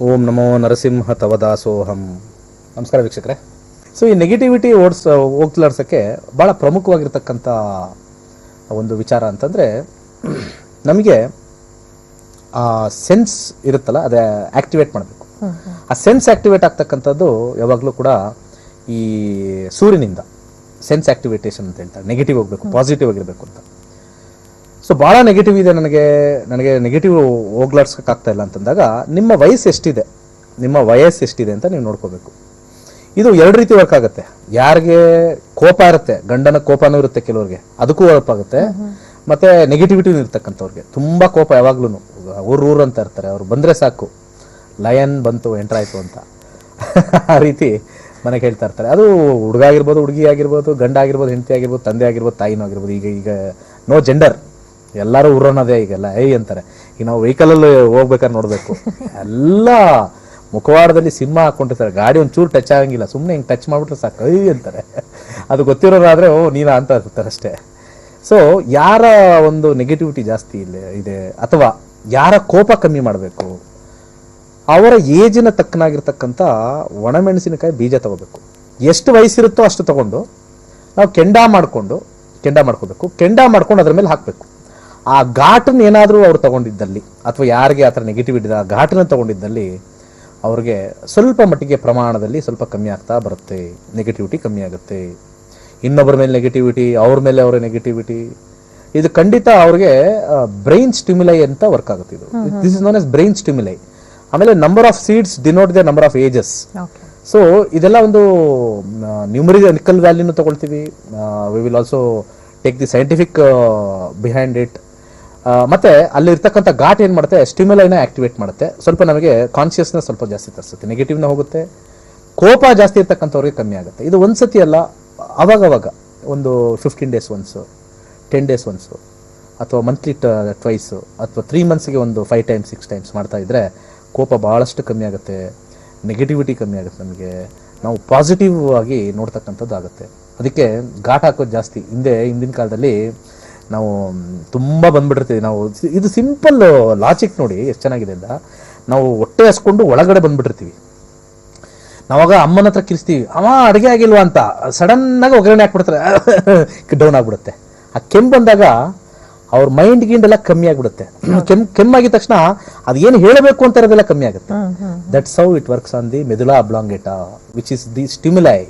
ಓಂ ನಮೋ ನರಸಿಂಹ ತವ ದಾಸೋಹಂ. ನಮಸ್ಕಾರ ವೀಕ್ಷಕರೇ. ಸೊ ಈ ನೆಗೆಟಿವಿಟಿ ಓಡಿಸ್ ಹೋಗ್ಲಾಡ್ಸೋಕ್ಕೆ ಭಾಳ ಪ್ರಮುಖವಾಗಿರ್ತಕ್ಕಂಥ ಒಂದು ವಿಚಾರ ಅಂತಂದರೆ, ನಮಗೆ ಆ ಸೆನ್ಸ್ ಇರುತ್ತಲ್ಲ, ಅದೇ ಆಕ್ಟಿವೇಟ್ ಮಾಡಬೇಕು. ಆ ಸೆನ್ಸ್ ಆಕ್ಟಿವೇಟ್ ಆಗ್ತಕ್ಕಂಥದ್ದು ಯಾವಾಗಲೂ ಕೂಡ ಈ ಸೂರ್ಯನಿಂದ ಸೆನ್ಸ್ ಆಕ್ಟಿವೇಟೇಷನ್ ಅಂತ ಹೇಳ್ತಾರೆ. ನೆಗೆಟಿವ್ ಹೋಗಬೇಕು ಪಾಸಿಟಿವ್ ಆಗಿರಬೇಕು ಅಂತ. ಸೊ ಭಾಳ ನೆಗೆಟಿವ್ ಇದೆ ನನಗೆ ನನಗೆ ನೆಗೆಟಿವ್ ಹೋಗ್ಲಾಡ್ಸೋಕ್ಕಾಗ್ತಾ ಇಲ್ಲ ಅಂತಂದಾಗ, ನಿಮ್ಮ ವಯಸ್ಸು ಎಷ್ಟಿದೆ? ನಿಮ್ಮ ವಯಸ್ಸು ಎಷ್ಟಿದೆ ಅಂತ ನೀವು ನೋಡ್ಕೋಬೇಕು. ಇದು ಎರಡು ರೀತಿ ವರ್ಕ್ ಆಗುತ್ತೆ. ಯಾರಿಗೆ ಕೋಪ ಇರುತ್ತೆ, ಗಂಡನ ಕೋಪನೂ ಇರುತ್ತೆ ಕೆಲವ್ರಿಗೆ, ಅದಕ್ಕೂ ವರ್ಕ್ ಆಗುತ್ತೆ. ಮತ್ತೆ ನೆಗೆಟಿವಿಟಿ ಇರ್ತಕ್ಕಂಥವ್ರಿಗೆ. ತುಂಬ ಕೋಪ ಯಾವಾಗ್ಲೂ ಊರು ಊರು ಅಂತ ಇರ್ತಾರೆ, ಅವ್ರು ಬಂದ್ರೆ ಸಾಕು. ಲಯನ್ ಬಂತು ಎಂಟರ್ ಆಯ್ತು ಅಂತ. ಆ ರೀತಿ ಮನೆಗೆ ಹೇಳ್ತಾ ಇರ್ತಾರೆ. ಅದು ಹುಡುಗ ಆಗಿರ್ಬೋದು, ಹುಡುಗಿ ಆಗಿರ್ಬೋದು, ಗಂಡ ಆಗಿರ್ಬೋದು, ಹೆಂಡತಿ ಆಗಿರ್ಬೋದು, ತಂದೆ ಆಗಿರ್ಬೋದು, ತಾಯಿನೂ ಆಗಿರ್ಬೋದು. ಈಗ ಈಗ ನೋ ಜೆಂಡರ್ ಎಲ್ಲರೂ ಉರೋಣದೇ ಈಗೆಲ್ಲ. ಏಯ್ ಅಂತಾರೆ. ಈಗ ನಾವು ವೆಹಿಕಲಲ್ಲಿ ಹೋಗ್ಬೇಕಾದ್ರೆ ನೋಡಬೇಕು. ಎಲ್ಲ ಮುಖವಾಡದಲ್ಲಿ ಸಿನಿಮಾ ಹಾಕೊಂಡಿರ್ತಾರೆ ಗಾಡಿ ಒಂಚೂರು ಟಚ್ ಆಗಂಗಿಲ್ಲ. ಸುಮ್ಮನೆ ಹಿಂಗೆ ಟಚ್ ಮಾಡಿಬಿಟ್ರೆ ಸಾಕು. ಐ ಅಂತಾರೆ. ಅದು ಗೊತ್ತಿರೋರಾದ್ರೆ ಓ, ನೀನಾ ಅಂತ ಇರ್ತಾರೆ ಅಷ್ಟೇ. ಸೊ ಯಾರ ಒಂದು ನೆಗೆಟಿವಿಟಿ ಜಾಸ್ತಿ ಇಲ್ಲಿ ಇದೆ? ಅಥವಾ ಯಾರ ಕೋಪ ಕಮ್ಮಿ ಮಾಡಬೇಕು? ಅವರ ಏಜಿನ ತಕ್ಕನಾಗಿರ್ತಕ್ಕಂಥ ಒಣಮೆಣಸಿನಕಾಯಿ ಬೀಜ ತಗೋಬೇಕು. ಎಷ್ಟು ವಯಸ್ಸಿರುತ್ತೋ ಅಷ್ಟು ತಗೊಂಡು, ನಾವು ಕೆಂಡ ಮಾಡಿಕೊಂಡು, ಕೆಂಡ ಮಾಡ್ಕೋಬೇಕು. ಕೆಂಡ ಮಾಡ್ಕೊಂಡು ಅದ್ರ ಮೇಲೆ ಹಾಕಬೇಕು. ಆ ಘಾಟನ್ ಏನಾದರೂ ಅವ್ರು ತಗೊಂಡಿದ್ದಲ್ಲಿ ಅಥವಾ ಯಾರಿಗೆ ಆ ಥರ ನೆಗೆಟಿವಿಟಿ ಆ ಘಾಟನ್ನು ತಗೊಂಡಿದ್ದಲ್ಲಿ ಅವ್ರಿಗೆ ಸ್ವಲ್ಪ ಮಟ್ಟಿಗೆ ಪ್ರಮಾಣದಲ್ಲಿ ಸ್ವಲ್ಪ ಕಮ್ಮಿ ಆಗ್ತಾ ಬರುತ್ತೆ ನೆಗೆಟಿವಿಟಿ ಕಮ್ಮಿ ಆಗುತ್ತೆ. ಇನ್ನೊಬ್ಬರ ಮೇಲೆ ನೆಗೆಟಿವಿಟಿ ಅವ್ರ ಮೇಲೆ ಅವರ ನೆಗೆಟಿವಿಟಿ ಇದು ಖಂಡಿತ ಅವ್ರಿಗೆ ಬ್ರೈನ್ ಸ್ಟಿಮ್ಯುಲೈ ಅಂತ ವರ್ಕ್ ಆಗುತ್ತೆ ಇದು. This is known as brain stimuli ಆಮೇಲೆ number of seeds denote the number of ages so ಇದೆಲ್ಲ ಒಂದು ನ್ಯೂಮರಿ ನಿಕಲ್ ವ್ಯಾಲ್ಯೂನು ತಗೊಳ್ತೀವಿ. We will also take the scientific behind it ಮತ್ತೆ ಅಲ್ಲಿ ಇರ್ತಕ್ಕಂಥ ಘಾಟ್ ಏನು ಮಾಡುತ್ತೆ? ಸ್ಟಿಮ್ಯುಲೈನ ಆಕ್ಟಿವೇಟ್ ಮಾಡುತ್ತೆ. ಸ್ವಲ್ಪ ನಮಗೆ ಕಾನ್ಷಿಯಸ್ನೆಸ್ ಸ್ವಲ್ಪ ಜಾಸ್ತಿ ತರಿಸುತ್ತೆ. ನೆಗೆಟಿವ್ನ ಹೋಗುತ್ತೆ. ಕೋಪ ಜಾಸ್ತಿ ಇರ್ತಕ್ಕಂಥವ್ರಿಗೆ ಕಮ್ಮಿ ಆಗುತ್ತೆ. ಇದು ಒಂದು ಸತಿ ಅಲ್ಲ, ಅವಾಗವಾಗ. ಒಂದು fifteen days once ten days once ಅಥವಾ ಮಂತ್ಲಿ ಟ್ವೈಸು ಅಥವಾ ತ್ರೀ ಮಂತ್ಸ್ಗೆ ಒಂದು ಫೈವ್ ಟೈಮ್ಸ್ ಸಿಕ್ಸ್ ಟೈಮ್ಸ್ ಮಾಡ್ತಾ ಇದ್ದರೆ ಕೋಪ ಭಾಳಷ್ಟು ಕಮ್ಮಿ ಆಗುತ್ತೆ. ನೆಗೆಟಿವಿಟಿ ಕಮ್ಮಿ ಆಗುತ್ತೆ ನಮಗೆ. ನಾವು ಪಾಸಿಟಿವ್ ಆಗಿ ನೋಡ್ತಕ್ಕಂಥದ್ದು ಆಗುತ್ತೆ ಅದಕ್ಕೆ ಘಾಟ್ ಹಾಕೋದು ಜಾಸ್ತಿ. ಹಿಂದೆ, ಹಿಂದಿನ ಕಾಲದಲ್ಲಿ ನಾವು ತುಂಬ ಬಂದ್ಬಿಟ್ಟಿರ್ತೀವಿ. ನಾವು ಇದು ಸಿಂಪಲ್ ಲಾಜಿಕ್ ನೋಡಿ ಎಷ್ಟು ಚೆನ್ನಾಗಿದೆ ಅಂತ. ನಾವು ಹೊಟ್ಟೆ ಹಸ್ಕೊಂಡು ಒಳಗಡೆ ಬಂದ್ಬಿಟ್ಟಿರ್ತೀವಿ. ನಾವಾಗ ಅಮ್ಮನ ಹತ್ರ ಕಿರಿಸ್ತೀವಿ. ಅವ ಅಡುಗೆ ಆಗಿಲ್ವಾ ಅಂತ. ಸಡನ್ನಾಗಿ ಆಗಿ ಒಗ್ಗರಣೆ ಹಾಕ್ಬಿಡ್ತಾರೆ. ಡೌನ್ ಆಗ್ಬಿಡುತ್ತೆ. ಆ ಕೆಮ್ಮು ಬಂದಾಗ ಅವ್ರ ಮೈಂಡ್ ಗಿಂಡ್ ಎಲ್ಲ ಕಮ್ಮಿ ಆಗ್ಬಿಡುತ್ತೆ. ಕೆಮ್ ಕೆಮ್ಮಾಗಿದ ತಕ್ಷಣ ಅದೇನು ಹೇಳಬೇಕು ಅಂತ ಇರೋದೆಲ್ಲ ಕಮ್ಮಿ ಆಗುತ್ತೆ. That's how it works on the medulla oblongata which is the stimuli